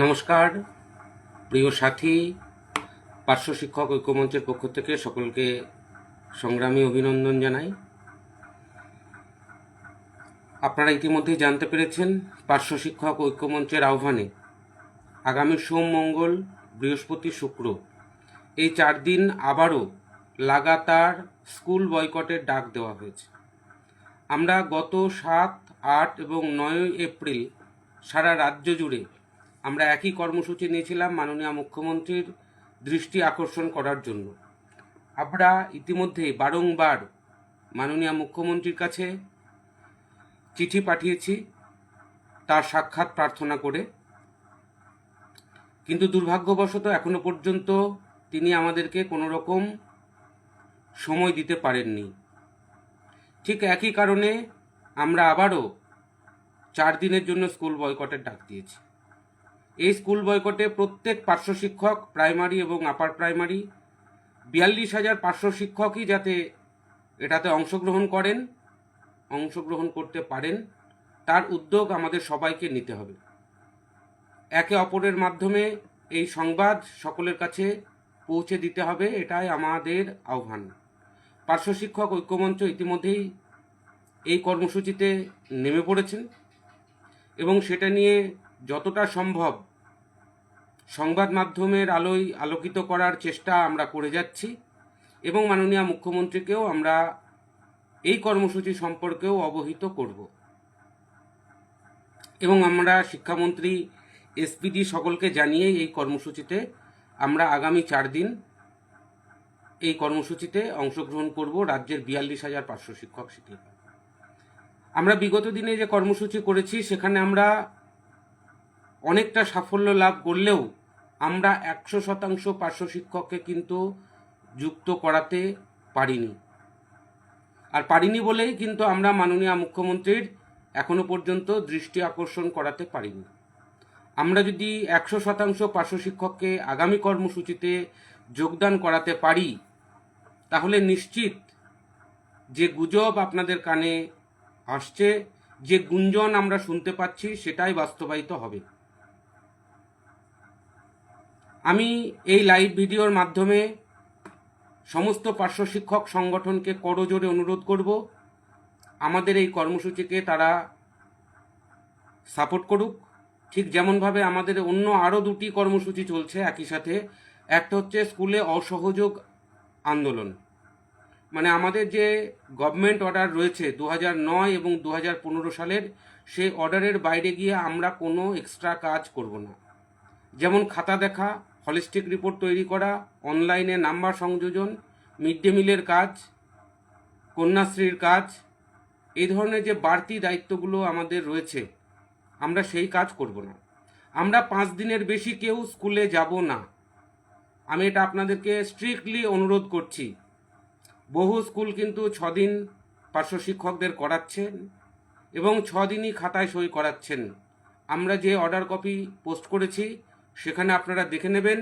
নমস্কার, প্রিয় সাথী, পার্শ্ব শিক্ষক, ঐক্যমঞ্চের পক্ষ থেকে সকলকে সংগ্রামী অভিনন্দন জানাই। আপনারা ইতিমধ্যেই জানতে পেরেছেন পার্শ্ব শিক্ষক, ঐক্যমঞ্চের আহ্বানে আগামী সোম, মঙ্গল, বৃহস্পতি, শুক্র এই চার দিন আবারও লাগাতার স্কুল বয়কটের ডাক দেওয়া হয়েছে। আমরা গত সাত, আট এবং নয় এপ্রিল সারা রাজ্য জুড়ে আমরা একই কর্মসূচি নিয়েছিলাম মাননীয় মুখ্যমন্ত্রীর দৃষ্টি আকর্ষণ করার জন্য। আমরা ইতিমধ্যে বারংবার মাননীয় মুখ্যমন্ত্রীর কাছে চিঠি পাঠিয়েছি, তার সাক্ষাৎ প্রার্থনা করে। কিন্তু দুর্ভাগ্যবশত এখনও পর্যন্ত তিনি আমাদেরকে কোনো রকম সময় দিতে পারেননি। ঠিক একই কারণে আমরা আবারও চার দিনের জন্য স্কুল বয়কটের ডাক দিয়েছি। এই স্কুল বয়কটে প্রত্যেক পার্শ্ব শিক্ষক প্রাইমারি এবং আপার প্রাইমারি বিয়াল্লিশ হাজার পার্শ্ব শিক্ষকই যাতে এটাতে অংশগ্রহণ করেন, অংশগ্রহণ করতে পারেন, তার উদ্যোগ আমাদের সবাইকে নিতে হবে। একে অপরের মাধ্যমে এই সংবাদ সকলের কাছে পৌঁছে দিতে হবে, এটাই আমাদের আহ্বান। পার্শ্ব শিক্ষক ঐক্যমঞ্চ ইতিমধ্যেই এই কর্মসূচিতে নেমে পড়েছেন এবং সেটা নিয়ে যতটা সম্ভব সংবাদ মাধ্যমের আলোয় আলোকিত করার চেষ্টা আমরা করে যাচ্ছি এবং মাননীয় মুখ্যমন্ত্রীকেও আমরা এই কর্মসূচি সম্পর্কেও অবহিত করব। এবং আমরা শিক্ষামন্ত্রী এসপিডি সকলকে জানিয়ে এই কর্মসূচিতে আমরা আগামী চার দিন এই কর্মসূচিতে অংশগ্রহণ করব রাজ্যের বিয়াল্লিশ হাজার পাঁচশো শিক্ষক শিক্ষিকা। আমরা বিগত দিনে যে কর্মসূচি করেছি সেখানে আমরা অনেকটা সাফল্য লাভ করলেও আমরা একশো শতাংশ পার্শ্ব শিক্ষককে কিন্তু যুক্ত করাতে পারিনি। আর পারিনি বলেই কিন্তু আমরা মাননীয় মুখ্যমন্ত্রীর এখনও পর্যন্ত দৃষ্টি আকর্ষণ করাতে পারিনি। আমরা যদি একশো শতাংশ পার্শ্ব শিক্ষককে আগামী কর্মসূচিতে যোগদান করাতে পারি, তাহলে নিশ্চিত যে গুজব আপনাদের কানে আসছে, যে গুঞ্জন আমরা শুনতে পাচ্ছি, সেটাই বাস্তবায়িত হবে। আমি এই লাইভ ভিডিওর মাধ্যমে সমস্ত পার্শ্ব শিক্ষক সংগঠনকে করজোরে অনুরোধ করব। আমাদের এই কর্মসূচিকে তারা সাপোর্ট করুক। ঠিক যেমনভাবে আমাদের অন্য আরও দুটি কর্মসূচি চলছে একই সাথে, একটা হচ্ছে স্কুলে অসহযোগ আন্দোলন। মানে আমাদের যে গভর্নমেন্ট অর্ডার রয়েছে দু নয় এবং দু সালের, সেই অর্ডারের বাইরে গিয়ে আমরা কোনো এক্সট্রা কাজ করব না। যেমন খাতা দেখা হলিস্টিক রিপোর্ট তৈরি করা অনলাইনে নাম্বার সংযোজন মিড ডে মিলের কাজ, কন্যাশ্রীর কাজ, এই ধরনের যে বাড়তি দায়িত্বগুলো আমাদের রয়েছে, আমরা সেই কাজ করব না। আমরা পাঁচ দিনের বেশি কেউ স্কুলে যাব না। আমি এটা আপনাদেরকে স্ট্রিক্টলি অনুরোধ করছি। বহু স্কুল কিন্তু ছদিন পার্শ্ব শিক্ষকদের করাচ্ছেন এবং ছদিনই খাতায় সই করাচ্ছেন। আমরা যে অর্ডার কপি পোস্ট করেছি সেখানে আপনারা দেখে নেবেন,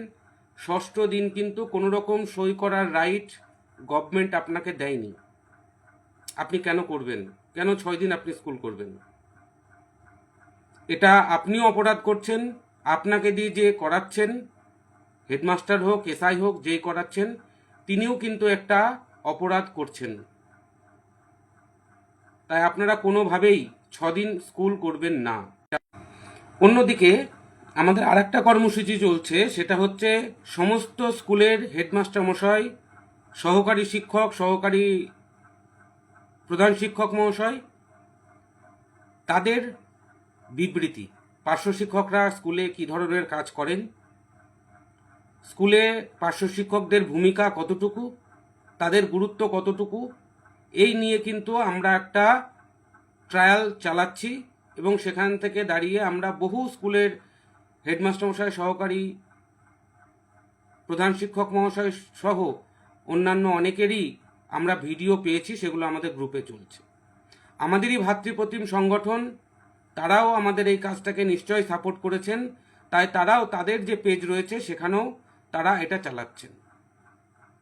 ষষ্ঠ দিন কিন্তু কোনো রকম সই করার রাইট গভর্নমেন্ট আপনাকে দেয়নি। আপনি কেন করবেন? কেন ছয় দিন আপনি স্কুল করবেন? এটা আপনিও অপরাধ করছেন, আপনাকে দিয়ে যে করাচ্ছেন হেডমাস্টার হোক এসআই হোক, যেই করাচ্ছেন, তিনিও কিন্তু একটা অপরাধ করছেন। তাই আপনারা কোনোভাবেই ছদিন স্কুল করবেন না। অন্যদিকে আমাদের আরেকটা কর্মসূচি চলছে, সেটা হচ্ছে সমস্ত স্কুলের হেডমাস্টার মশাই, সহকারী শিক্ষক, সহকারী প্রধান শিক্ষক মহাশয়, তাদের বিবৃতি। পার্শ্ব শিক্ষকরা স্কুলে কি ধরনের কাজ করেন? স্কুলে পার্শ্ব শিক্ষকদের ভূমিকা কতটুকু? তাদের গুরুত্ব কতটুকু? এই নিয়ে কিন্তু আমরা একটা ট্রায়াল চালাচ্ছি এবং সেখান থেকে দাঁড়িয়ে আমরা বহু স্কুলের হেডমাস্টার মশাই সহকারী, প্রধান শিক্ষক মহাশয় সহ অন্যান্য অনেকেরই আমরা ভিডিও পেয়েছি, সেগুলো আমাদের গ্রুপে চলছে। আমাদেরই ভাতৃপ্রতিম সংগঠন, তারাও আমাদের এই কাজটাকে নিশ্চয়ই সাপোর্ট করেছেন, তাই তারাও তাদের যে পেজ রয়েছে, সেখানেও তারা এটা চালাচ্ছেন।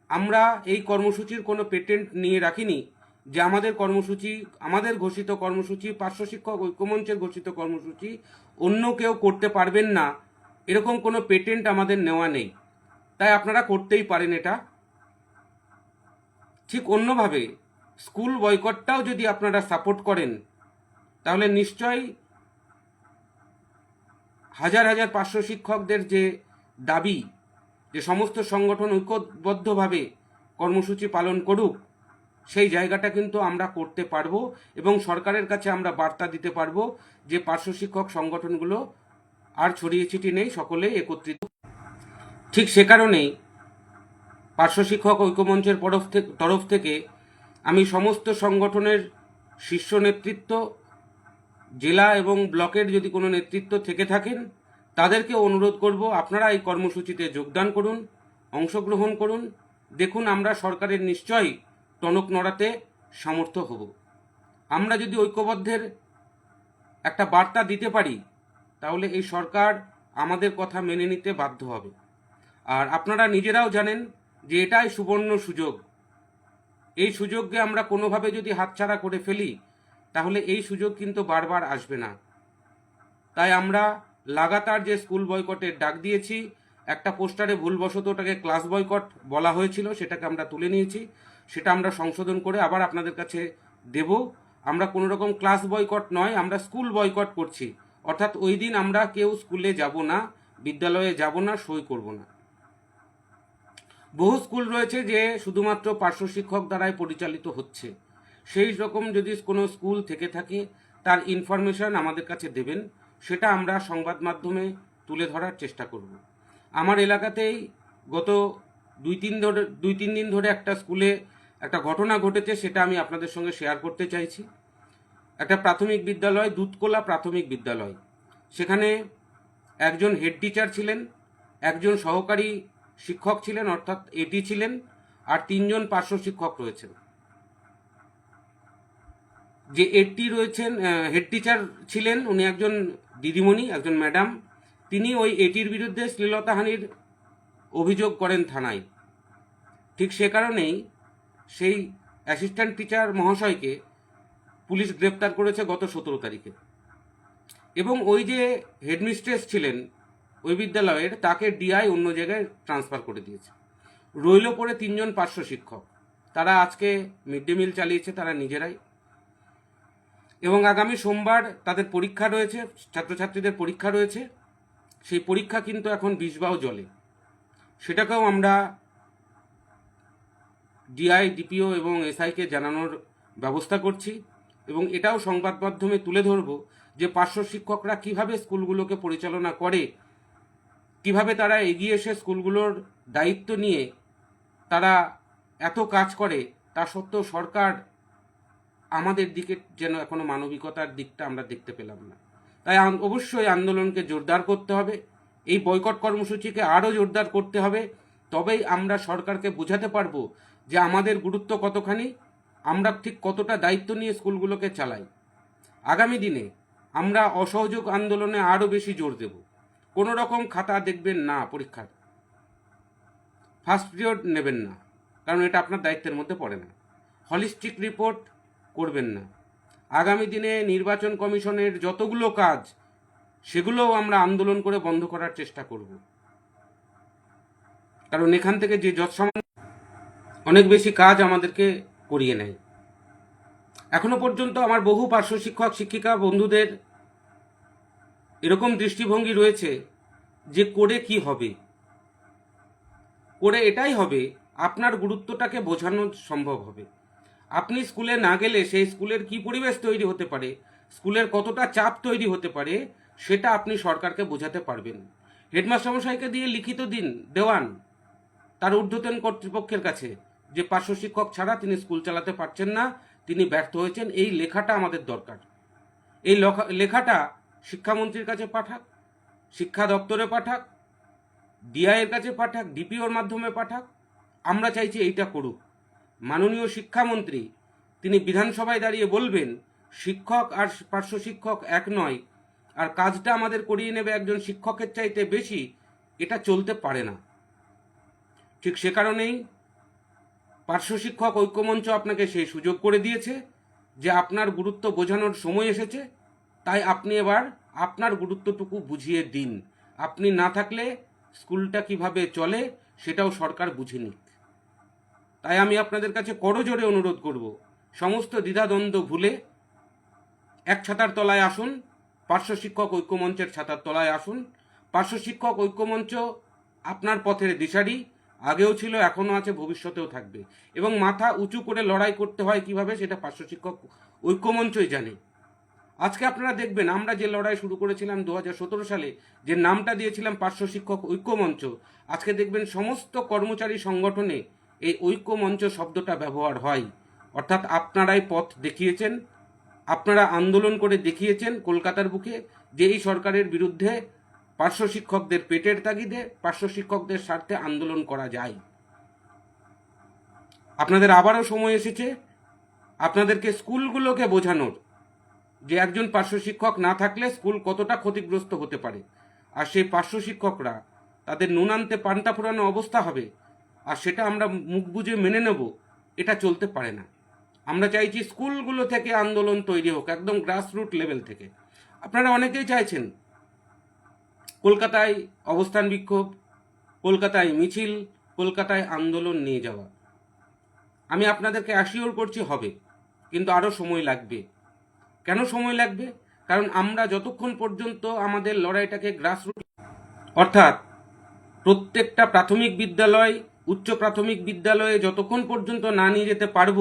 আমরা এই কর্মসূচির কোনো পেটেন্ট নিয়ে রাখিনি, যে আমাদের কর্মসূচি, আমাদের ঘোষিত কর্মসূচি, পার্শ্ব শিক্ষক ঐক্যমঞ্চের ঘোষিত কর্মসূচি অন্য কেউ করতে পারবেন না, এরকম কোনো পেটেন্ট আমাদের নেওয়া নেই। তাই আপনারা করতেই পারেন এটা। ঠিক অন্যভাবে, স্কুল বয়কটটাও যদি আপনারা সাপোর্ট করেন, তাহলে নিশ্চয়ই হাজার হাজার পার্শ্ব শিক্ষকদের যে দাবি, যে সমস্ত সংগঠন ঐক্যবদ্ধভাবে কর্মসূচি পালন করুক সেই জায়গাটা কিন্তু আমরা করতে পারব এবং সরকারের কাছে আমরা বার্তা দিতে পারব যে পার্শ্ব শিক্ষক সংগঠনগুলো আর ছড়িয়ে ছিটিয়ে নেই সকলেই একত্রিত। ঠিক সে কারণেই পার্শ্ব শিক্ষক ঐক্যমঞ্চের তরফ থেকে আমি সমস্ত সংগঠনের শীর্ষ নেতৃত্ব, জেলা এবং ব্লকের যদি কোনো নেতৃত্ব থেকে থাকেন, তাদেরকে অনুরোধ করব আপনারা এই কর্মসূচিতে যোগদান করুন, অংশগ্রহণ করুন। দেখুন আমরা সরকারের নিশ্চয়ই টনক নড়াতে সামর্থ্য হব। আমরা যদি ঐক্যবদ্ধের একটা বার্তা দিতে পারি, তাহলে এই সরকার আমাদের কথা মেনে নিতে বাধ্য হবে। আর আপনারা নিজেরাও জানেন যে এটাই সুবর্ণ সুযোগ। এই সুযোগকে আমরা কোনোভাবে যদি হাতছাড়া করে ফেলি, তাহলে এই সুযোগ কিন্তু বারবার আসবে না। তাই আমরা লাগাতার যে স্কুল বয়কটের ডাক দিয়েছি, একটা পোস্টারে ভুলবশত ওটাকে ক্লাস বয়কট বলা হয়েছিল, সেটাকে আমরা তুলে নিয়েছি। সেটা আমরা সংশোধন করে আবার আপনাদের কাছে দেব। আমরা কোনো রকম ক্লাস বয়কট নয়, আমরা স্কুল বয়কট করছি। অর্থাৎ ওই দিন আমরা কেউ স্কুলে যাব না, বিদ্যালয়ে যাব না, সই করব না। বহু স্কুল রয়েছে যে শুধুমাত্র পার্শ্ব শিক্ষক দ্বারাই পরিচালিত হচ্ছে। সেই রকম যদি কোনো স্কুল থেকে থাকে, তার ইনফরমেশন আমাদের কাছে দেবেন। সেটা আমরা সংবাদ মাধ্যমে তুলে ধরার চেষ্টা করব। আমার এলাকাতেই গত দুই তিন ধরে, দুই তিন দিন ধরে একটা স্কুলে একটা ঘটনা ঘটেছে, সেটা আমি আপনাদের সঙ্গে শেয়ার করতে চাইছি। একটা প্রাথমিক বিদ্যালয়, দুধকোলা প্রাথমিক বিদ্যালয়। সেখানে একজন হেড টিচার ছিলেন, একজন সহকারী শিক্ষক ছিলেন, অর্থাৎ এটি ছিলেন, আর তিনজন পার্শ্ব শিক্ষক রয়েছেন। যে এটি রয়েছেন হেড টিচার ছিলেন, উনি একজন দিদিমণি, একজন ম্যাডাম তিনি ওই এটির বিরুদ্ধে শ্লীলতাহানির অভিযোগ করেন থানায়। ঠিক সে কারণেই সেই অ্যাসিস্ট্যান্ট টিচার মহাশয়কে পুলিশ গ্রেপ্তার করেছে গত সতেরো তারিখে। এবং ওই যে হেডমিস্ট্রেস ছিলেন ওই বিদ্যালয়ের তাকে ডিআই অন্য জায়গায় ট্রান্সফার করে দিয়েছে। রইল পরে তিনজন পার্শ্ব শিক্ষক। তারা আজকে মিড ডে মিল চালিয়েছে তারা নিজেরাই। এবং আগামী সোমবার তাদের পরীক্ষা রয়েছে, ছাত্রছাত্রীদের পরীক্ষা রয়েছে। সেই পরীক্ষা কিন্তু এখন বিষবাও জলে। সেটাকেও আমরা ডিআই ডিপিও এবং এসআইকে জানানোর ব্যবস্থা করছি এবং এটাও সংবাদ মাধ্যমে তুলে ধরব যে পার্শ্ব শিক্ষকরা কীভাবে স্কুলগুলোকে পরিচালনা করে, কীভাবে তারা এগিয়ে এসে স্কুলগুলোর দায়িত্ব নিয়ে তারা এত কাজ করে, তা সত্ত্বেও সরকার আমাদের দিকে যেন এখনও মানবিকতার দিকটা আমরা দেখতে পেলাম না। তাই অবশ্যই আন্দোলনকে জোরদার করতে হবে, এই বয়কট কর্মসূচিকে আরও জোরদার করতে হবে, তবেই আমরা সরকারকে বোঝাতে পারব যে আমাদের গুরুত্ব কতখানি, আমরা ঠিক কতটা দায়িত্ব নিয়ে স্কুলগুলোকে চালাই। আগামী দিনে আমরা অসহযোগ আন্দোলনে আরও বেশি জোর দেব। কোনো রকম খাতা দেখবেন না পরীক্ষার। ফার্স্ট পিরিয়ড নেবেন না, কারণ এটা আপনার দায়িত্বের মধ্যে পড়ে না। হলিস্টিক রিপোর্ট করবেন না। আগামী দিনে নির্বাচন কমিশনের যতগুলো কাজ, সেগুলোও আমরা আন্দোলন করে বন্ধ করার চেষ্টা করব। কারণ এখান থেকে যে যৎসম অনেক বেশি কাজ আমাদেরকে করিয়ে নেয়। এখনও পর্যন্ত আমার বহু পার্শ্ব শিক্ষক, শিক্ষিকা, বন্ধুদের এরকম দৃষ্টিভঙ্গি রয়েছে যে করে কি হবে। করে এটাই হবে, আপনার গুরুত্বটাকে বোঝানো সম্ভব হবে। আপনি স্কুলে না গেলে সেই স্কুলের কি পরিবেশ তৈরি হতে পারে, স্কুলের কতটা চাপ তৈরি হতে পারে, সেটা আপনি সরকারকে বোঝাতে পারবেন। হেডমাস্টার মশাইকে দিয়ে লিখিত দিন, দেওয়ান, তার ঊর্ধ্বতন কর্তৃপক্ষের কাছে। যে পার্শ্ব শিক্ষক ছাড়া তিনি স্কুল চালাতে পারছেন না, তিনি ব্যর্থ হয়েছেন। এই লেখাটা আমাদের দরকার। এই লেখাটা শিক্ষামন্ত্রীর কাছে পাঠাক, শিক্ষা দপ্তরে পাঠাক, ডিআইয়ের কাছে পাঠাক, ডিপিওর মাধ্যমে পাঠাক। আমরা চাইছি এইটা করুক। মাননীয় শিক্ষামন্ত্রী, তিনি বিধানসভায় দাঁড়িয়ে বলবেন, শিক্ষক আর পার্শ্ব শিক্ষক এক নয়, আর কাজটা আমাদের করিয়ে নেবে একজন শিক্ষকের চাইতে বেশি, এটা চলতে পারে না। ঠিক সে কারণেই পার্শ্ব শিক্ষক ঐক্যমঞ্চ আপনাকে সেই সুযোগ করে দিয়েছে যে আপনার গুরুত্ব বোঝানোর সময় এসেছে, তাই আপনি এবার আপনার গুরুত্বটুকু বুঝিয়ে দিন। আপনি না থাকলে স্কুলটা কীভাবে চলে সেটাও সরকার বুঝে নিক। তাই আমি আপনাদের কাছে করজোরে অনুরোধ করব, সমস্ত দ্বিধাদ্বন্দ্ব ভুলে এক ছাতার তলায় আসুন, পার্শ্ব শিক্ষক ঐক্যমঞ্চের ছাতার তলায় আসুন। পার্শ্ব শিক্ষক ঐক্যমঞ্চ আপনার পথের দিশারি আগেও ছিল, এখনও আছে, ভবিষ্যতেও থাকবে। এবং মাথা উঁচু করে লড়াই করতে হয় কীভাবে সেটা পার্শ্ব শিক্ষক ঐক্যমঞ্চই জানে। আজকে আপনারা দেখবেন, আমরা যে লড়াই শুরু করেছিলাম দু হাজার সতেরো সালে, যে নামটা দিয়েছিলাম পার্শ্ব শিক্ষক ঐক্যমঞ্চ, আজকে দেখবেন সমস্ত কর্মচারী সংগঠনে এই ঐক্যমঞ্চ শব্দটা ব্যবহার হয়। অর্থাৎ আপনারাই পথ দেখিয়েছেন, আপনারা আন্দোলন করে দেখিয়েছেন কলকাতার বুকে যে এই সরকারের বিরুদ্ধে পার্শ্ব শিক্ষকদের পেটের তাগিদে পার্শ্ব শিক্ষকদের স্বার্থে আন্দোলন করা যায়। আপনাদের আবারও সময় এসেছে। আপনাদেরকে স্কুলগুলোকে বোঝানোর যে একজন পার্শ্ব শিক্ষক না থাকলে স্কুল কতটা ক্ষতিগ্রস্ত হতে পারে। আর সেই পার্শ্ব শিক্ষকরা তাদের নুন আনতে পান্তা ফুরানো অবস্থা হবে, আর সেটা আমরা মুখ বুঝে মেনে নেব, এটা চলতে পারে না। আমরা চাইছি স্কুলগুলো থেকে আন্দোলন তৈরি হোক, একদম গ্রাসরুট লেভেল থেকে। আপনারা অনেকেই চাইছেন কলকাতায় অবস্থান বিক্ষোভ, কলকাতায় মিছিল, কলকাতায় আন্দোলন নিয়ে যাওয়া। আমি আপনাদেরকে অ্যাসিওর করছি হবে, কিন্তু আরও সময় লাগবে। কেন সময় লাগবে? কারণ আমরা যতক্ষণ পর্যন্ত আমাদের লড়াইটাকে গ্রাসরুট অর্থাৎ প্রত্যেকটা প্রাথমিক বিদ্যালয়, উচ্চ প্রাথমিক বিদ্যালয়ে যতক্ষণ পর্যন্ত না নিয়ে যেতে পারব,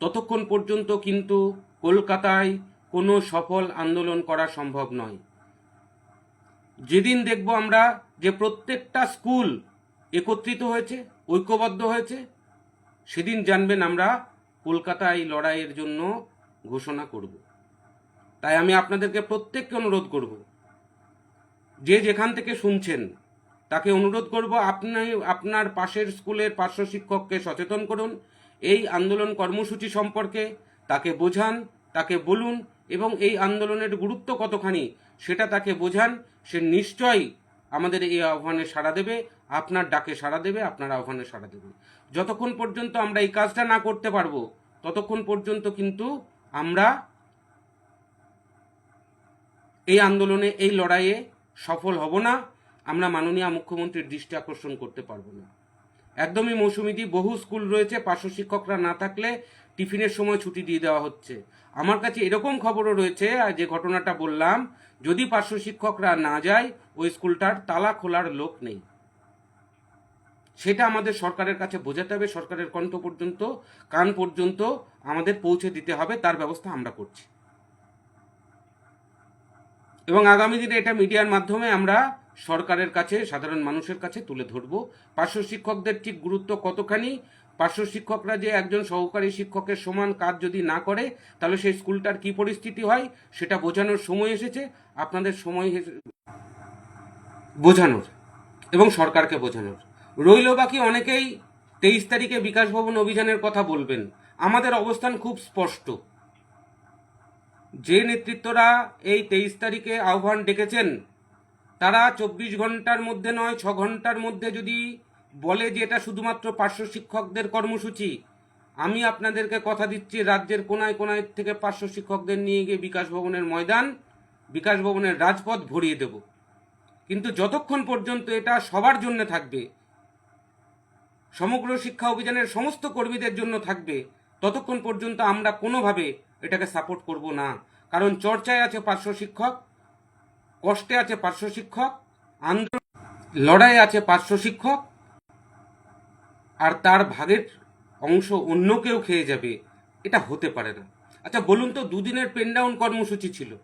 ততক্ষণ পর্যন্ত কিন্তু কলকাতায় কোনো সফল আন্দোলন করা সম্ভব নয়। যেদিন দেখব আমরা যে প্রত্যেকটা স্কুল একত্রিত হয়েছে, ঐক্যবদ্ধ হয়েছে, সেদিন জানবেন আমরা কলকাতায় লড়াইয়ের জন্য ঘোষণা করব। তাই আমি আপনাদেরকে প্রত্যেককে অনুরোধ করব, যে যেখান থেকে শুনছেন, তাকে অনুরোধ করব আপনি, আপনার পাশের স্কুলের পার্শ্ব শিক্ষককে সচেতন করুন, এই আন্দোলন কর্মসূচি সম্পর্কে তাকে বোঝান, তাকে বলুন এবং এই আন্দোলনের গুরুত্ব কতখানি সেটা তাকে বোঝান, সে নিশ্চয়ই আমাদের এই আহ্বানে সাড়া দেবে, আপনার ডাকে সাড়া দেবে, আপনার আহ্বানে সাড়া দেবে। যতক্ষণ পর্যন্ত আমরা এই কাজটা না করতে পারব, ততক্ষণ পর্যন্ত কিন্তু আমরা এই আন্দোলনে, এই লড়াইয়ে সফল হব না, আমরা মাননীয় মুখ্যমন্ত্রীর দৃষ্টি আকর্ষণ করতে পারব না। একদমই মৌসুমিদি বহু স্কুল রয়েছে, পার্শ্ব শিক্ষকরা না থাকলে টিফিনের সময় ছুটি দিয়ে দেওয়া হচ্ছে। আমার কাছে এরকম খবরও রয়েছে যে ঘটনাটা বললাম যদি পার্শ্ব শিক্ষকরা না যায়, ওই স্কুলটার তালা খোলার লোক নেই। সেটা আমাদের সরকারের কাছে বোঝাতে হবে, সরকারের কণ্ঠ পর্যন্ত, কান পর্যন্ত আমাদের পৌঁছে দিতে হবে, তার ব্যবস্থা আমরা করছি। এবং আগামী দিনে এটা মিডিয়ার মাধ্যমে আমরা সরকারের কাছে, সাধারণ মানুষের কাছে তুলে ধরব। পার্শ্ব শিক্ষকদের ঠিক গুরুত্ব কতখানি পার্শ্ব শিক্ষকরা যে একজন সহকারী শিক্ষকের সমান কাজ যদি না করে, তাহলে সেই স্কুলটার কি পরিস্থিতি হয়? সেটা বোঝানোর সময় এসেছে। আপনাদের সময় বোঝানোর এবং সরকারকে বোঝানোর। রইল বাকি অনেকেই তেইশ তারিখে বিকাশ ভবন অভিযানের কথা বলবেন। আমাদের অবস্থান খুব স্পষ্ট। যে নেতৃত্বরা এই তেইশ তারিখে আহ্বান ডেকেছেন, তারা চব্বিশ ঘণ্টার মধ্যে নয়, ছ ঘণ্টার মধ্যে যদি বলে যে এটা শুধুমাত্র পার্শ্ব শিক্ষকদের কর্মসূচি। আমি আপনাদেরকে কথা দিচ্ছি, রাজ্যের কোনায় কোনায় থেকে পার্শ্ব শিক্ষকদের নিয়ে গিয়ে বিকাশ ভবনের ময়দান, বিকাশ ভবনের রাজপথ ভরিয়ে দেব। কিন্তু যতক্ষণ পর্যন্ত এটা সবার জন্য থাকবে, সমগ্র শিক্ষা অভিযানের সমস্ত কর্মীদের জন্য থাকবে, ততক্ষণ পর্যন্ত আমরা কোনোভাবে এটাকে সাপোর্ট করব না। কারণ চর্চায় আছে পার্শ্ব শিক্ষক, কষ্টে আছে পার্শ্ব শিক্ষক, আন্দোলন লড়াই আছে পার্শ্ব শিক্ষক আর তার ভাগের অংশ অন্য কেউ খেয়ে যাবে, এটা হতে পারে না। আচ্ছা বলুন তো, দুদিনের পেনডাউন কর্মসূচি ছিল।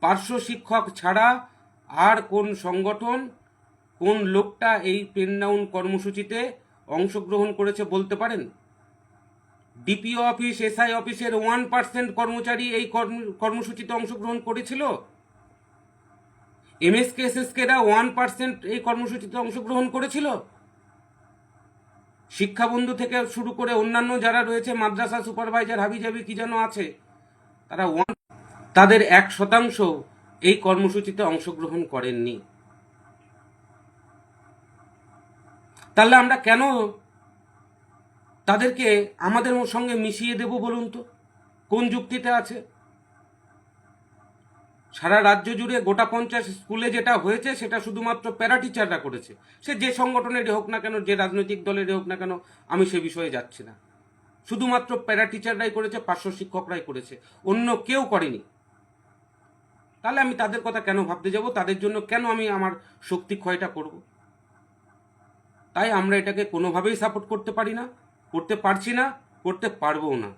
পার্শ্ব শিক্ষক ছাড়া আর কোন সংগঠন, কোন লোকটা এই পেনডাউন কর্মসূচিতে অংশগ্রহণ করেছে বলতে পারেন? ডিপিও অফিস, এসআই অফিসের ওয়ান পার্সেন্ট কর্মচারী এই কর্ম- কর্মসূচিতে অংশগ্রহণ করেছিল? এমএসকে, এসএসকেরা ওয়ান পার্সেন্ট এই কর্মসূচিতে অংশগ্রহণ করেছিল? শিক্ষাবন্ধু থেকে শুরু করে অন্যান্য যারা রয়েছে, মাদ্রাসা সুপারভাইজার, হাবিজাবি, কি যেন আছে, তারা তাদের এক শতাংশ এই কর্মসূচিতে অংশগ্রহণ করেননি। তাহলে আমরা কেন তাদেরকে আমাদের সঙ্গে মিশিয়ে দেব বলুন তো? কোন যুক্তিতে আছে? সারা রাজ্য জুড়ে গোটা পঞ্চায়েত স্কুলে যেটা হয়েছে, সেটা শুধুমাত্র প্যারা টিচাররা করেছে। সে যে সংগঠনেরই হোক না কেন, যে রাজনৈতিক দলেরই হোক না কেন, আমি সে বিষয়ে যাচ্ছি না। শুধুমাত্র প্যারা টিচাররাই করেছে, পার্শ্ব শিক্ষকরাই করেছে, অন্য কেউ করেনি। তাহলে আমি তাদের কথা কেন ভাবতে যাব? তাদের জন্য কেন আমি আমার শক্তি ক্ষয়টা করব? তাই আমরা এটাকে কোনোভাবেই সাপোর্ট করতে পারি না, করতে পারছি না, করতে পারবও না।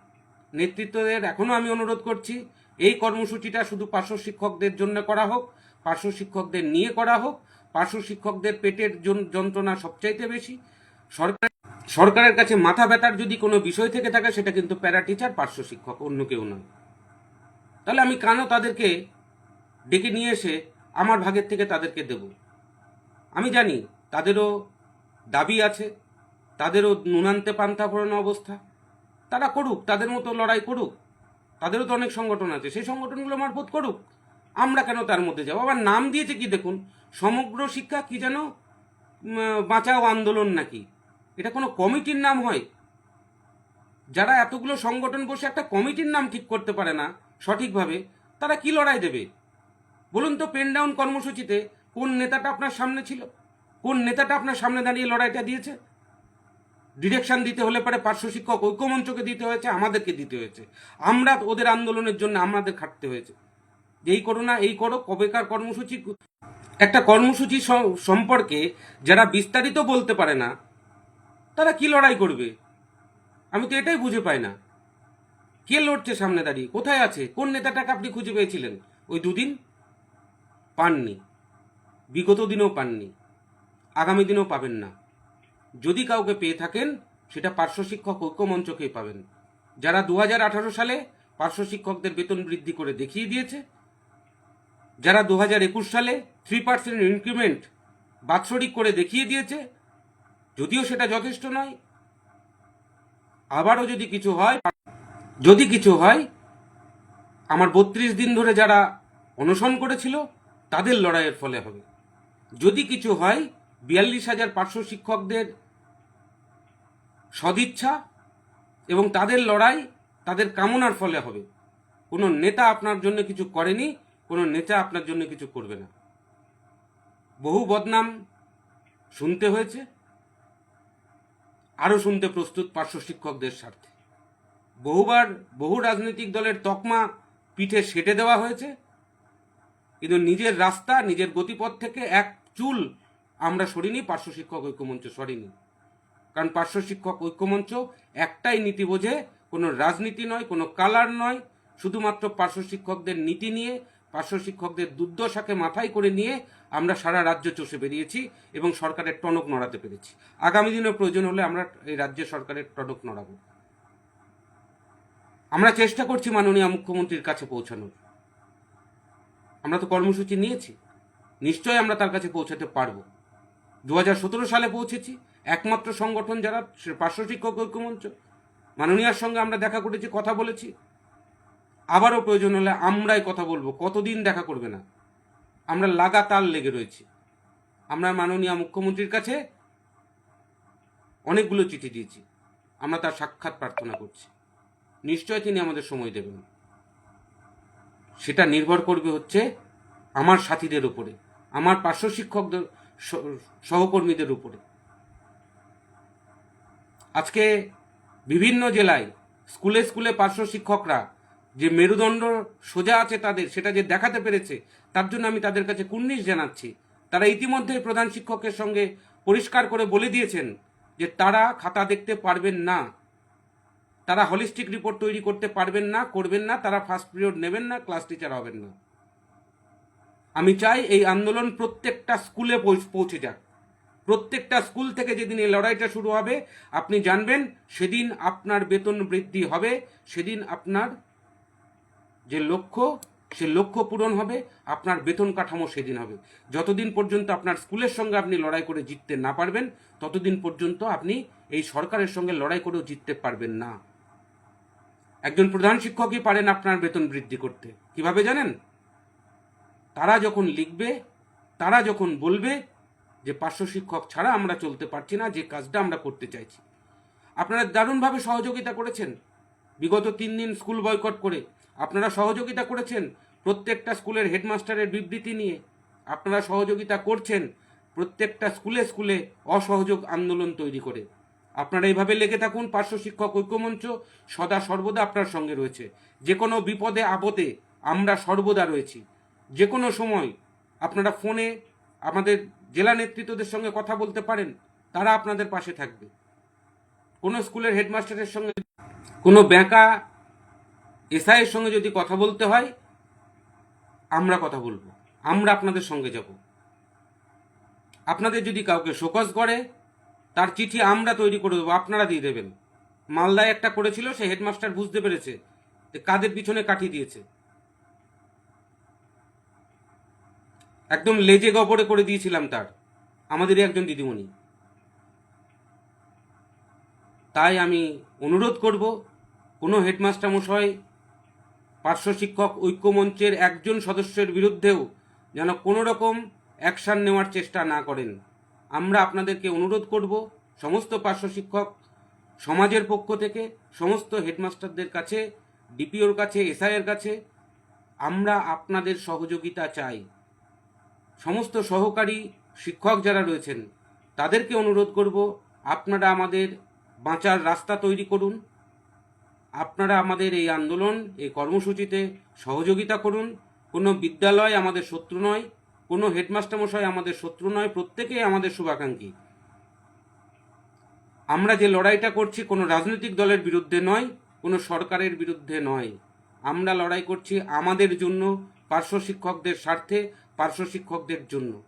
নেতৃত্বদের এখনও আমি অনুরোধ করছি এই কর্মসূচিটা শুধু পার্শ্ব শিক্ষকদের জন্য করা হোক, পার্শ্ব শিক্ষকদের নিয়ে করা হোক, পার্শ্ব শিক্ষকদের পেটের যন্ত্রণা সবচাইতে বেশি। সরকার, সরকারের কাছে মাথা ব্যথার যদি কোনো বিষয় থেকে থাকে, সেটা কিন্তু প্যারা টিচার, পার্শ্ব শিক্ষক, অন্য কেউ নয়। তাহলে আমি কেন তাদেরকে ডেকে নিয়ে এসে আমার ভাগের থেকে তাদেরকে দেব? আমি জানি তাদেরও দাবি আছে, তাদেরও নুনান্তে পান্তা ফোরানো অবস্থা। তারা করুক, তাদের মতো লড়াই করুক। তাদেরও তো অনেক সংগঠন আছে। সেই সংগঠনগুলো মারফত করুক। আমরা কেন তার মধ্যে যাব? আবার নাম দিয়েছে কি দেখুন? সমগ্র শিক্ষা কি যেন বাঁচাও আন্দোলন নাকি? এটা কোনো কমিটির নাম হয়? যারা এতগুলো সংগঠন বসে একটা কমিটির নাম ঠিক করতে পারে না সঠিকভাবে, তারা কি লড়াই দেবে? বলুন তো পেন ডাউন কর্মসূচিতে কোন নেতাটা আপনার সামনে ছিল? কোন নেতাটা আপনার সামনে দাঁড়িয়ে লড়াইটা দিয়েছে? ডিরেকশন দিতে হলে পরে পার্শ্ব শিক্ষক ঐক্যমঞ্চকে দিতে হয়েছে, আমাদেরকে দিতে হয়েছে। আমরা ওদের আন্দোলনের জন্য আমাদের খাটতে হয়েছে। এই করো না, এই করো, কবেকার কর্মসূচি একটা কর্মসূচি সম্পর্কে যারা বিস্তারিত বলতে পারে না, তারা কি লড়াই করবে? আমি তো এটাই বুঝে পাই না। কে লড়ছে সামনে দাঁড়িয়ে? কোথায় আছে? কোন নেতাটাকে আপনি খুঁজে পেয়েছিলেন? ওই দুদিন? পাননি। বিগত দিনেও পাননি। আগামী দিনেও পাবেন না। যদি কাউকে পেয়ে থাকেন, সেটা পার্শ্ব শিক্ষক ঐক্যমঞ্চকেই পাবেন। যারা দু হাজার আঠারো সালে পার্শ্ব শিক্ষকদের বেতন বৃদ্ধি করে দেখিয়ে দিয়েছে, যারা দু হাজার একুশ সালে থ্রি পার্সেন্ট ইনক্রিমেন্ট বাৎসরিক করে দেখিয়ে দিয়েছে, যদিও সেটা যথেষ্ট নয়, আবারও যদি কিছু হয়, যদি কিছু হয়, আমার বত্রিশ দিন ধরে যারা অনশন করেছিল, তাদের লড়াইয়ের ফলে হবে। যদি কিছু হয়, বিয়াল্লিশ হাজার পার্শ্ব শিক্ষকদের সদিচ্ছা এবং তাদের লড়াই তাদের কামনার ফলে হবে। কোনো নেতা আপনার জন্য কিছু করেনি, কোনো নেতা আপনার জন্য কিছু করবে না। বহু বদনাম শুনতে হয়েছে, আরও শুনতে প্রস্তুত পার্শ্ব শিক্ষকদের স্বার্থে। বহুবার বহু রাজনৈতিক দলের তকমা পিঠে সেটে দেওয়া হয়েছে, কিন্তু নিজের রাস্তা, নিজের গতিপথ থেকে এক চুল আমরা সরিনি, পার্শ্ব শিক্ষক ঐক্যমঞ্চ সরিনি। কারণ পার্শ্ব শিক্ষক ঐক্যমঞ্চ একটাই নীতি বোঝে, কোনো রাজনীতি নয়, কোনো কালার নয়। শুধুমাত্র পার্শ্ব শিক্ষকদের নীতি নিয়ে, পার্শ্ব শিক্ষকদের দুর্দশাকে মাথায় করে নিয়ে আমরা সারা রাজ্য চষে বেরিয়েছি এবং সরকারের টনক নড়াতে পেরেছি। আগামী দিনে প্রয়োজন হলে আমরা এই রাজ্যের সরকারের টনক নড়াবো। আমরা চেষ্টা করছি মাননীয় মুখ্যমন্ত্রীর কাছে পৌঁছানোর। আমরা তো কর্মসূচি নিয়েছি। নিশ্চয়ই আমরা তার কাছে পৌঁছাতে পারব। দু সালে পৌঁছেছি। একমাত্র সংগঠন যারা পার্শ্ব শিক্ষক ঐক্যমঞ্চ মাননীয়ার সঙ্গে আমরা দেখা করেছি, কথা বলেছি। আবারও প্রয়োজন হলে আমরাই কথা বলব, কতদিন দেখা করবে না। আমরা লাগাতার লেগে রয়েছি। আমরা মাননীয় মুখ্যমন্ত্রীর কাছে অনেকগুলো চিঠি দিয়েছি। আমরা তার সাক্ষাৎ প্রার্থনা করছি। নিশ্চয় তিনি আমাদের সময় দেবেন। সেটা নির্ভর করবে হচ্ছে আমার সাথীদের উপরে, আমার পার্শ্ব শিক্ষকদের সহকর্মীদের উপরে। আজকে বিভিন্ন জেলায় স্কুলে স্কুলে পার্শ্ব শিক্ষকরা যে মেরুদণ্ড সোজা আছে তাদের, সেটা যে দেখাতে পেরেছে, তার জন্য আমি তাদের কাছে কুর্নিশ জানাচ্ছি। তারা ইতিমধ্যে প্রধান শিক্ষকের সঙ্গে পরিষ্কার করে বলে দিয়েছেন যে তারা খাতা দেখতে পারবেন না। তারা হলিস্টিক রিপোর্ট তৈরি করতে পারবেন না, করবেন না, তারা ফার্স্ট পিরিয়ড নেবেন না ক্লাস টিচার হবেন না। আমি চাই এই আন্দোলন প্রত্যেকটা স্কুলে পৌঁছে যাক। প্রত্যেকটা স্কুল থেকে যেদিন এই লড়াইটা শুরু হবে, আপনি জানবেন সেদিন আপনার বেতন বৃদ্ধি হবে, সেদিন আপনার যে লক্ষ্য, সে লক্ষ্য পূরণ হবে, আপনার বেতন কাঠামো সেদিন হবে। যতদিন পর্যন্ত আপনার স্কুলের সঙ্গে আপনি লড়াই করে জিততে না পারবেন, ততদিন পর্যন্ত আপনি এই সরকারের সঙ্গে লড়াই করেও জিততে পারবেন না। একজন প্রধান শিক্ষকই পারেন আপনার বেতন বৃদ্ধি করতে। কীভাবে জানেন? তারা যখন লিখবে, তারা যখন বলবে যে পার্শ্ব শিক্ষক ছাড়া আমরা চলতে পারছি না, যে কাজটা আমরা করতে চাইছি। আপনারা দারুণভাবে সহযোগিতা করেছেন। বিগত তিন দিন স্কুল বয়কট করে আপনারা সহযোগিতা করেছেন প্রত্যেকটা স্কুলের হেডমাস্টারের বিবৃতি নিয়ে। আপনারা সহযোগিতা করছেন প্রত্যেকটা স্কুলে স্কুলে অসহযোগ আন্দোলন তৈরি করে। আপনারা এইভাবে লেগে থাকুন, পার্শ্ব শিক্ষক ঐক্যমঞ্চ সদা সর্বদা আপনার সঙ্গে রয়েছে। যে কোনো বিপদে, আপদে আমরা সর্বদা রয়েছি। যে কোনো সময় আপনারা ফোনে আমাদের জেলা নেতৃত্বদের সঙ্গে কথা বলতে পারেন, তারা আপনাদের পাশে থাকবে। কোনো স্কুলের হেডমাস্টারের সঙ্গে কোনো ব্যাঁকা এসআইয়ের সঙ্গে যদি কথা বলতে হয়, আমরা কথা বলব। আমরা আপনাদের সঙ্গে যাব। আপনাদের যদি কাউকে শোকজ করে, তার চিঠি আমরা তৈরি করে দেবো, আপনারা দিয়ে দেবেন। মালদায় একটা করেছিল, সে হেডমাস্টার বুঝতে পেরেছে কাদের পিছনে কাঠি দিয়েছে। একদম লেজে গপরে করে দিয়েছিলাম তার। আমাদেরই একজন দিদিমণি। তাই আমি অনুরোধ করব, কোনো হেডমাস্টার মশাই পার্শ্ব শিক্ষক ঐক্যমঞ্চের একজন সদস্যের বিরুদ্ধেও যেন কোনো রকম অ্যাকশান নেওয়ার চেষ্টা না করেন। আমরা আপনাদেরকে অনুরোধ করব, সমস্ত পার্শ্ব শিক্ষক সমাজের পক্ষ থেকে, সমস্ত হেডমাস্টারদের কাছে, ডিপিওর কাছে, এসআইয়ের কাছে, আমরা আপনাদের সহযোগিতা চাই। সমস্ত সহকারী শিক্ষক যারা রয়েছেন, তাদেরকে অনুরোধ করব, আপনারা আমাদের বাঁচার রাস্তা তৈরি করুন। আপনারা আমাদের এই আন্দোলন, এই কর্মসূচিতে সহযোগিতা করুন। কোনো বিদ্যালয় আমাদের শত্রু নয়, কোনো হেডমাস্টার মশাই আমাদের শত্রু নয় প্রত্যেকেই আমাদের শুভাকাঙ্ক্ষী। আমরা যে লড়াইটা করছি কোনো রাজনৈতিক দলের বিরুদ্ধে নয়, কোনো সরকারের বিরুদ্ধে নয়। আমরা লড়াই করছি আমাদের জন্য, পার্শ্ব শিক্ষকদের স্বার্থে পার্শ্ব শিক্ষকদের জন্য।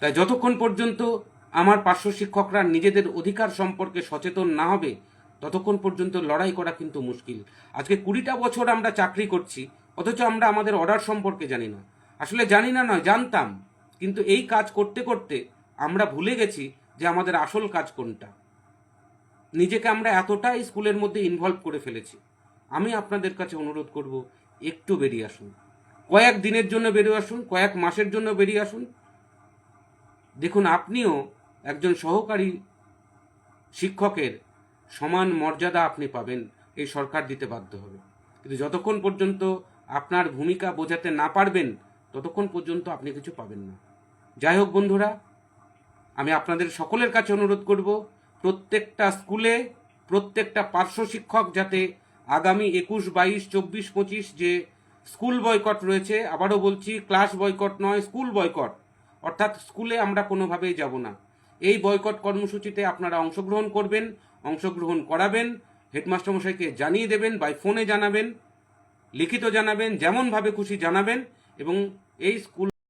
তাই যতক্ষণ পর্যন্ত আমার পার্শ্ব শিক্ষকরা নিজেদের অধিকার সম্পর্কে সচেতন না হবে, ততক্ষণ পর্যন্ত লড়াই করা কিন্তু মুশকিল। আজকে কুড়িটা বছর আমরা চাকরি করছি, অথচ আমরা আমাদের অর্ডার সম্পর্কে জানি না। আসলে জানি না নয়, জানতাম। কিন্তু এই কাজ করতে করতে আমরা ভুলে গেছি যে আমাদের আসল কাজ কোনটা। নিজেকে আমরা এতটাই স্কুলের মধ্যে ইনভলভ করে ফেলেছি। আমি আপনাদের কাছে অনুরোধ করব একটু বেরিয়ে আসুন। কয়েক দিনের জন্য বেরিয়ে আসুন, কয়েক মাসের জন্য বেরিয়ে আসুন। দেখুন, আপনিও একজন সহকারী শিক্ষকের সমান মর্যাদা আপনি পাবেন, এই সরকার দিতে বাধ্য হবে। কিন্তু যতক্ষণ পর্যন্ত আপনার ভূমিকা বোঝাতে না পারবেন, ততক্ষণ পর্যন্ত আপনি কিছু পাবেন না। যাই হোক বন্ধুরা, আমি আপনাদের সকলের কাছে অনুরোধ করব, প্রত্যেকটা স্কুলে প্রত্যেকটা পার্শ্ব শিক্ষক যাতে আগামী একুশ, বাইশ, চব্বিশ, পঁচিশ যে স্কুল বয়কট রয়েছে, আবারও বলছি ক্লাস বয়কট নয়, স্কুল বয়কট। অর্থাৎ স্কুলে আমরা কোনোভাবেই যাব না। এই বয়কট কর্মসূচিতে আপনারা অংশগ্রহণ করবেন, অংশগ্রহণ করাবেন হেডমাস্টার মশাইকে জানিয়ে দেবেন, বাই ফোনে জানাবেন, লিখিত জানাবেন, যেমনভাবে খুশি জানাবেন এবং এই স্কুল